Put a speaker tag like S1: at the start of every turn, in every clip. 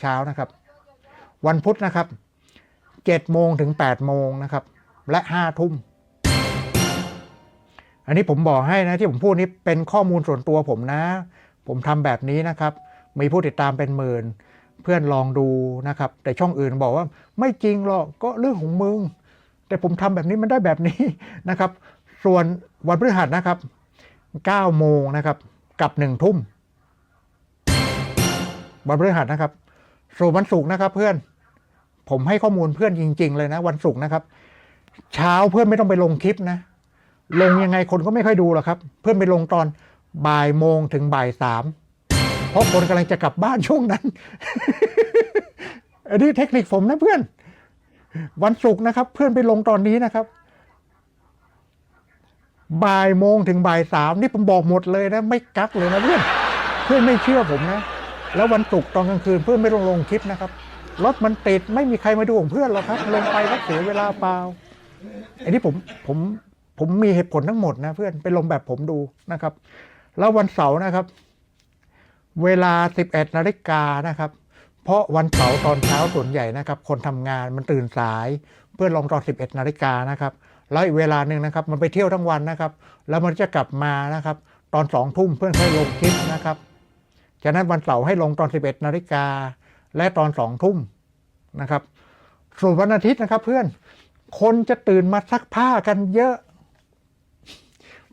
S1: เช้านะครับ วันพุธนะครับเจ็ดโมงถึงแปดโมงนะครับ และห้าทุ่ม อันนี้ผมบอกให้นะที่ผมพูดนี้เป็นข้อมูลส่วนตัวผมนะ ผมทำแบบนี้นะครับ มีผู้ติดตามเป็นหมื่น เพื่อนลองดูนะครับ แต่ช่องอื่นบอกว่าไม่จริงหรอกก็เรื่องของมึง แต่ผมทำแบบนี้มันได้แบบนี้นะครับ ส่วนวันพฤหัสนะครับ9โมงนะครับกับ1ทุ่มวันพฤหัสนะครับ ส่วนวันศุกร์นะครับ เพื่อน ผมให้ข้อมูลเพื่อนจริง ๆ เลยนะ วันศุกร์นะครับ เช้าเพื่อนไม่ต้องไปลงคลิปนะ ลงยังไงคนก็ไม่ค่อยดูหรอกครับ เพื่อนไปลงตอนบ่ายโมงถึงบ่ายสามเพราะคนกำลังจะกลับบ้านช่วงนั้นอันนี้เทคนิคผมนะเพื่อน วันศุกร์นะครับ เพื่อนไปลงตอนนี้นะครับบ่ายโมงถึงบ่ายสามนี่ผมบอกหมดเลยนะ ไม่กักเลยนะเพื่อน เพื่อนไม่เชื่อผมนะ แล้ววันศุกร์ตอนกลางคืนเพื่อนไม่ลงลงคลิปนะครับรถมันติดไม่มีใครมาดูของเพื่อนหรอกครับ ลงไปก็เสียเวลาเปล่าอันนี้ผมผมผมมีเหตุผลทั้งหมดนะเพื่อนไปลงแบบผมดูนะครับ แล้ววันเสาร์นะครับ เวลา 11นาฬิกานะครับเพราะวันเสาร์ตอนเช้าส่วนใหญ่นะครับ คนทำงานมันตื่นสายเพื่อนลงตอน 11นาฬิกานะครับแล้วอีกเวลาหนึ่งนะครับ มันไปเที่ยวทั้งวันนะครับ แล้วมันจะกลับมานะครับ ตอนสองทุ่มเพื่อนค่อยลงคลิปนะครับ ฉะนั้นวันเสาร์ให้ลงตอน 11 นาฬิกาและตอนสองทุ่มนะครับ ส่วนวันอาทิตย์นะครับเพื่อน คนจะตื่นมาซักผ้ากันเยอะ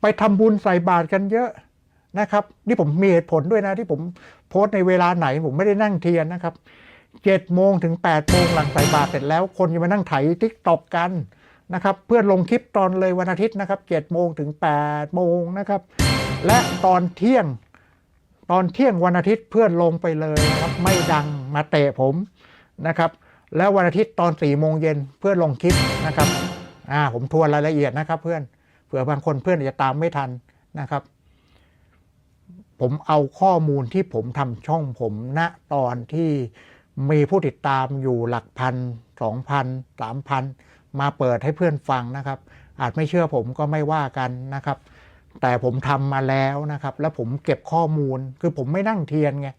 S1: ไปทำบุญใส่บาตรกันเยอะนะครับ นี่ผมมีเหตุผลด้วยนะที่ผมโพสต์ในเวลาไหนผมไม่ได้นั่งเทียนนะครับเจ็ดโมงถึงแปดโมงหลังใส่บาตรเสร็จแล้ว คนจะมานั่งไถทิกตอกกันนะครับ เพื่อลงคลิปตอนเลยวันอาทิตย์นะครับเจ็ดโมงถึงแปดโมงนะครับ และตอนเที่ยง ตอนเที่ยงวันอาทิตย์เพื่อนลงไปเลยนะครับไม่ดังมาเตะผมนะครับ แล้ววันอาทิตย์ตอนสี่โมงเย็นเพื่อนลงคลิปนะครับอ่าผมทวนรายละเอียดนะครับ เพื่อนเผื่อบางคนเพื่อนจจะตามไม่ทันนะครับ ผมเอาข้อมูลที่ผมทำช่องผมณตอนที่มีผู้ติดตามอยู่หลักพันสองพันสามพันมาเปิดให้เพื่อนฟังนะครับ อาจไม่เชื่อผมก็ไม่ว่ากันนะครับ แต่ผมทำมาแล้วนะครับ แล้วผมเก็บข้อมูลคือผมไม่นั่งเทียนไง